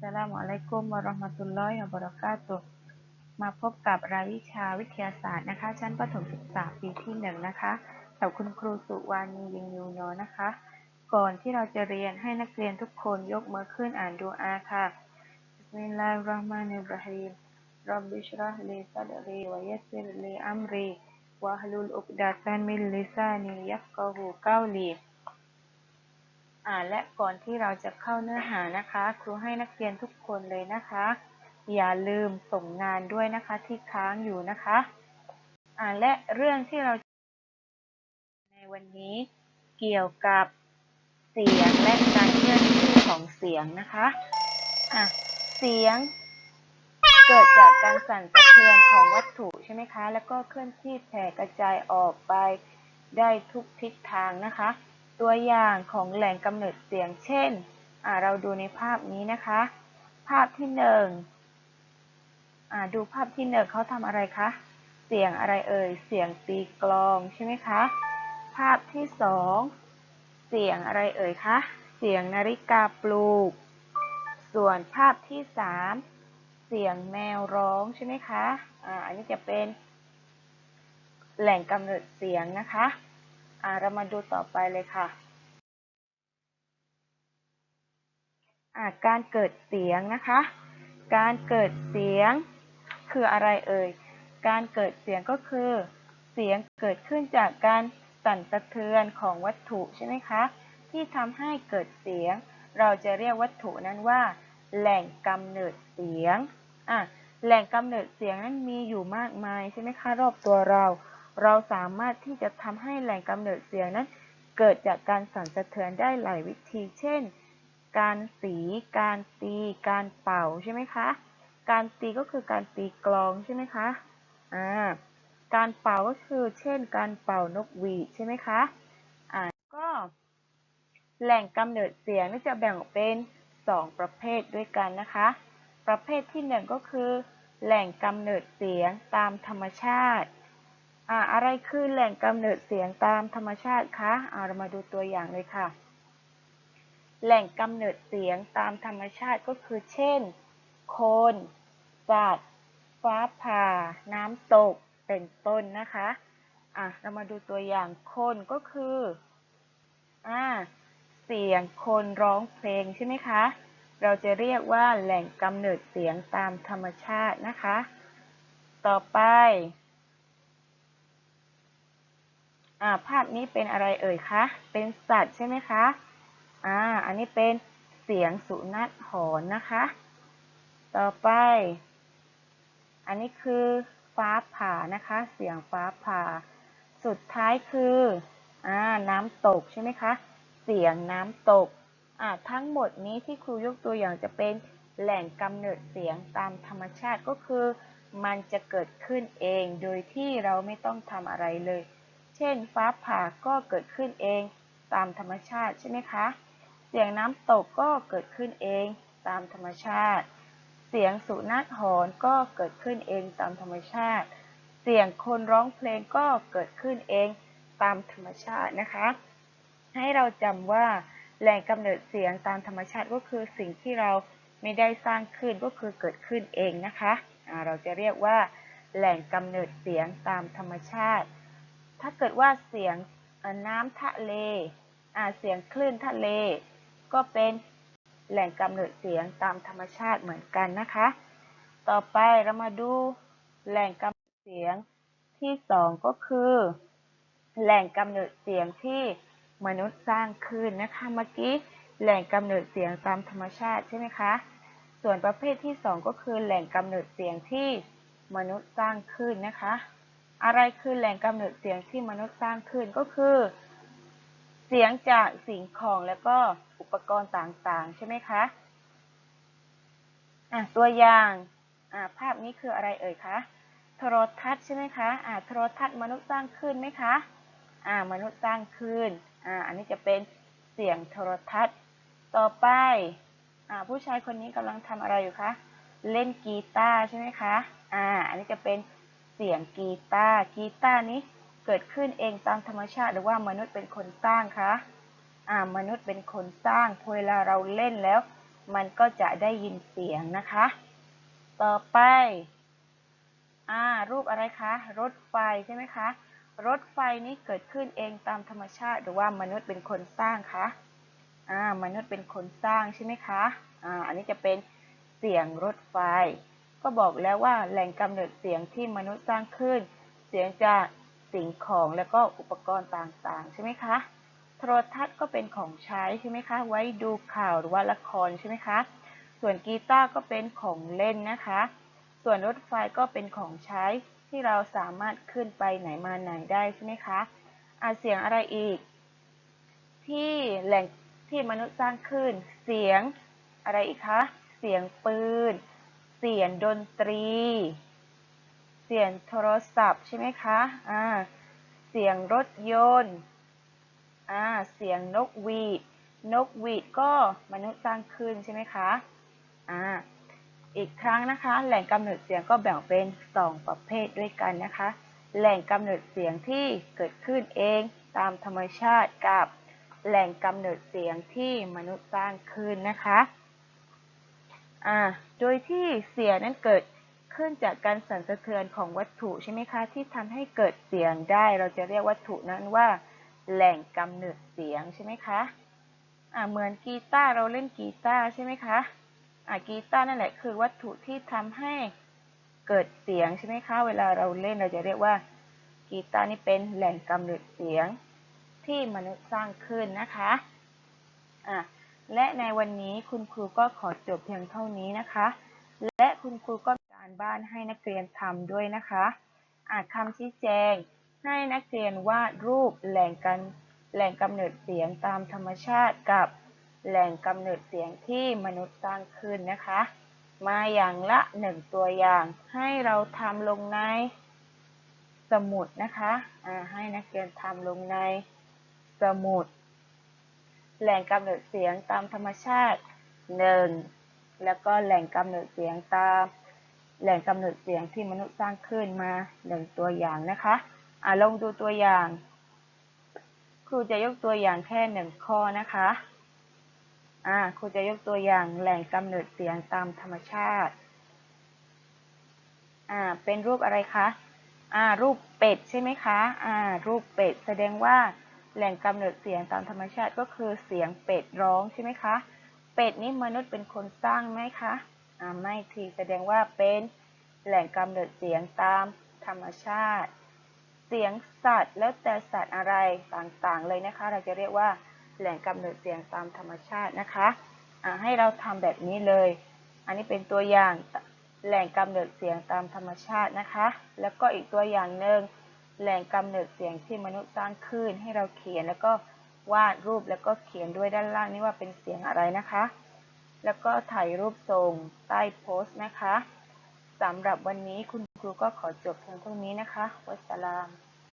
สลามอะลัยกุมวะราะห์มะตุลลอฮิวะบะเราะกาตุมาพบกับรายวิชาวิทยาศาสตร์นะคะ ชั้นประถมศึกษาปีที่หนึ่งนะคะกับคุณครูสุวานียิงยูโนนะคะ ก่อนที่เราจะเรียนให้นักเรียนทุกคนยกมือขึ้นอ่านดูอาค่ะบิสมิลลาฮิรเราะห์มานิรเราะฮีมรับบิชราะห์ลีซัดรีวะยัสซิรลีอัมรีวะฮลุลอุกดะตันมินลิซานียัฟกะฮูกาวลี อ่าและก่อนที่เราจะเข้าเนื้อหานะคะ ครูให้นักเรียนทุกคนเลยนะคะ อย่าลืมส่งงานด้วยนะคะที่ค้างอยู่นะคะ อ่าและเรื่องที่เราในวันนี้เกี่ยวกับเสียงและการเคลื่อนที่ของเสียงนะคะอะเสียงเกิดจากการสั่นสะเทือนของวัตถุใช่ไหมคะ แล้วก็เคลื่อนที่แผ่กระจายออกไปได้ทุกทิศทางนะคะ ตัวอย่างของแหล่งกำเนิดเสียง เช่น เราดูในภาพนี้นะคะ ภาพที่หนึ่งดูภาพที่หนึ่งเขาทำอะไรคะ เสียงอะไรเอ่ย เสียงตีกลองใช่ไหมคะ ภาพที่สองเสียงอะไรเอ่ยคะ เสียงนาฬิกาปลุกส่วนภาพที่สามเสียงแมวร้องใช่ไหมคะ อ่า อันนี้จะเป็นแหล่งกำเนิดเสียงนะคะ อ่าเรามาดูต่อไปเลยค่ะอ่าการเกิดเสียงนะคะ การเกิดเสียงคืออะไรเอ่ย การเกิดเสียงก็คือ เสียงเกิดขึ้นจากการสั่นสะเทือนของวัตถุใช่ไหมคะ ที่ทำให้เกิดเสียง เราจะเรียกวัตถุนั้นว่า แหล่งกำเนิดเสียงอะแหล่งกำเนิดเสียงนั้นมีอยู่มากมายใช่ไหมคะรอบตัวเรา เราสามารถที่จะทำให้แหล่งกำเนิดเสียงนั้น เกิดจากการสั่นสะเทือนได้หลายวิธี เช่น การสี การตี การเป่าใช่ไหมคะ การตีก็คือการตีกลองใช่ไหมคะ อ่า การเป่าก็คือ เช่น การเป่านกหวีดใช่ไหมคะ อ่า ก็ แหล่งกำเนิดเสียงจะแบ่งออกเป็น 2 ประเภทด้วยกันนะคะ ประเภทที่ 1 ก็คือ แหล่งกำเนิดเสียงตามธรรมชาติ อ่าอะไรคือแหล่งกำเนิดเสียงตามธรรมชาติคะอ่าเรามาดูตัวอย่างเลยค่ะ แหล่งกำเนิดเสียงตามธรรมชาติก็คือ เช่น โคนสัตว์ฟ้าผ่า น้ำตก เป็นต้นนะคะ อะ เรามาดูตัวอย่างคนก็คือ อ่า เสียงคนร้องเพลงใช่ไหมคะ เราจะเรียกว่าแหล่งกำเนิดเสียงตามธรรมชาตินะคะ ต่อไป ภาพนี้เป็นอะไรเอ่ยคะ เป็นสัตว์ใช่ไหมคะ อ่า อันนี้เป็นเสียงสุนัขหอนนะคะ ต่อไป อันนี้คือฟ้าผ่านะคะ เสียงฟ้าผ่า สุดท้ายคือ อ่า น้ำตกใช่ไหมคะ เสียงน้ำตก อ่า ทั้งหมดนี้ที่ครูยกตัวอย่างจะเป็นแหล่งกำเนิดเสียงตามธรรมชาติก็คือ มันจะเกิดขึ้นเองโดยที่เราไม่ต้องทำอะไรเลย เช่น ฟ้าผ่าก็เกิดขึ้นเองตามธรรมชาติใช่ไหมคะ เสียงน้ำตกก็เกิดขึ้นเองตามธรรมชาติ เสียงสุนัขหอนก็เกิดขึ้นเองตามธรรมชาติ เสียงคนร้องเพลงก็เกิดขึ้นเองตามธรรมชาตินะคะ ให้เราจำว่าแหล่งกำเนิดเสียงตามธรรมชาติก็คือสิ่งที่เราไม่ได้สร้างขึ้นก็คือเกิดขึ้นเองนะคะะเราจะเรียกว่า แหล่งกำเนิดเสียงตามธรรมชาติ ถ้าเกิดว่าเสียงน้ำทะเลเสียงคลื่นทะเล ก็เป็นแหล่งกำเนิดเสียงตามธรรมชาติเหมือนกันนะคะ ต่อไปเรามาดูแหล่งกำเนิดเสียงที่สองก็คือ แหล่งกำเนิดเสียงที่มนุษย์สร้างขึ้นนะคะ เมื่อกี้แหล่งกำเนิดเสียงตามธรรมชาติใช่ไหมคะ ส่วนประเภทที่สองก็คือแหล่งกำเนิดเสียงที่มนุษย์สร้างขึ้นนะคะ อะไรคือแหล่งกำเนิดเสียงที่มนุษย์สร้างขึ้นก็คือ เสียงจากสิ่งของแล้วก็อุปกรณ์ต่างๆ ใช่ไหมคะอะตัวอย่างอะภาพนี้คืออะไรเอ่ยคะโทรทัศน์ใช่ไหมคะอะโทรทัศน์มนุษย์สร้างขึ้นไหมคะอ่ามนุษย์สร้างขึ้นอ่าอันนี้จะเป็นเสียงโทรทัศน์ ต่อไปอ่าผู้ชายคนนี้กำลังทำอะไรอยู่คะเล่นกีตาร์ใช่ไหมคะอ่าอันนี้จะเป็นเเสียงกีตาร์กีตาร์นี้เกิดขึ้นเองตามธรรมชาติหรือว่ามนุษย์เป็นคนสร้างคะอ่ามนุษย์เป็นคนสร้างพอเวลาเราเล่นแล้ว มันก็จะได้ยินเสียงนะคะ ต่อไปอ่ารูปอะไรคะ รถไฟใช่ไหมคะ รถไฟนี้เกิดขึ้นเองตามธรรมชาติหรือว่ามนุษย์เป็นคนสร้างคะอ่ามนุษย์เป็นคนสร้างใช่ไหมคะอ่าอันนี้จะเป็นเสียงรถไฟ ก็บอกแล้วว่าแหล่งกำเนิดเสียงที่มนุษย์สร้างขึ้น เสียงจากสิ่งของแล้วก็อุปกรณ์ต่างๆ ใช่ไหมคะ โทรทัศน์ก็เป็นของใช้ใช่ไหมคะ ไว้ดูข่าวหรือว่าละครใช่ไหมคะ ส่วนกีตาร์ก็เป็นของเล่นนะคะ ส่วนรถไฟก็เป็นของใช้ที่เราสามารถขึ้นไปไหนมาไหนได้ใช่ไหมคะอาเสียงอะไรอีก ที่แหล่งที่มนุษย์สร้างขึ้น เสียงอะไรอีกคะ เสียงปืน สียงดนตรี เสียงโทรศัพท์ใช่ไหมคะอ่าเสียงรถยนต์อ่าเสียงนกหวีด นกหวีดก็มนุษย์สร้างขึ้นใช่ไหมคะอ่าอีกครั้งนะคะ แหล่งกำเนิดเสียงก็แบ่งเป็นสองประเภทด้วยกันนะคะ แหล่งกำเนิดเสียงที่เกิดขึ้นเองตามธรรมชาติกับแหล่งกำเนิดเสียงที่มนุษย์สร้างขึ้นนะคะ อ่าโดยที่เสียงนั้นเกิดขึ้นจากการสั่นสะเทือนของวัตถุใช่ไหมคะที่ทำให้เกิดเสียงได้ เราจะเรียกวัตถุนั้นว่า แหล่งกำเนิดเสียงใช่ไหมคะอ่าเหมือนกีตาร์เราเล่นกีตาร์ใช่ไหมคะอ่ากีตาร์นั่นแหละคือวัตถุที่ทำให้เกิดเสียงใช่ไหมคะ เวลาเราเล่นเราจะเรียกว่ากีตาร์นี่เป็นแหล่งกำเนิดเสียงที่มนุษย์สร้างขึ้นนะคะอ่า และในวันนี้คุณครูก็ขอจบเพียงเท่านี้นะคะ และคุณครูก็มีการบ้านให้นักเรียนทำด้วยนะคะอานคำชี้แจง ให้นักเรียนวาดรูปแหล่งกันแหล่งกำเนิดเสียงตามธรรมชาติกับแหล่งกำเนิดเสียงที่มนุษย์สร้างขึ้นนะคะ มาอย่างละหนึ่งตัวอย่าง ให้เราทำลงในสมุดนะคะ ให้นักเรียนทำลงในสมุด แหล่งกำเนิดเสียงตามธรรมชาติหนึ่งแล้วก็แหล่งกำเนิดเสียงตาม แหล่งกำเนิดเสียงที่มนุษย์สร้างขึ้นมาหนึ่งตัวอย่างนะคะอ่าลองดูตัวอย่าง ครูจะยกตัวอย่างแค่หนึ่งข้อนะคะอ่าครูจะยกตัวอย่างแหล่งกำเนิดเสียงตามธรรมชาติอ่าเป็นรูปอะไรคะอ่ารูปเป็ดใช่ไหมคะอ่ารูปเป็ดแสดงว่า แหล่งกำเนิดเสียงตามธรรมชาติก็คือเสียงเป็ดร้องใช่ไหมคะ เป็ดนี้มนุษย์เป็นคนสร้างไหมคะอ่าไม่ทีแสดงว่าเป็นแหล่งกำเนิดเสียงตามธรรมชาติ เสียงสัตว์แล้วแต่สัตว์อะไรต่างๆเลยนะคะ เราจะเรียกว่าแหล่งกำเนิดเสียงตามธรรมชาตินะคะอ่าให้เราทำแบบนี้เลย อันนี้เป็นตัวอย่างแหล่งกำเนิดเสียงตามธรรมชาตินะคะ แล้วก็อีกตัวอย่างหนึ่ง แหล่งกำเนิดเสียงที่มนุษย์สร้างขึ้นให้เราเขียนแล้วก็วาดรูปแล้วก็เขียนด้วยด้านล่างนี่ว่าเป็นเสียงอะไรนะคะ แล้วก็ถ่ายรูปส่งใต้โพสต์นะคะสำหรับวันนี้คุณครูก็ขอจบเพียงเท่านี้นะคะ วัสสลาม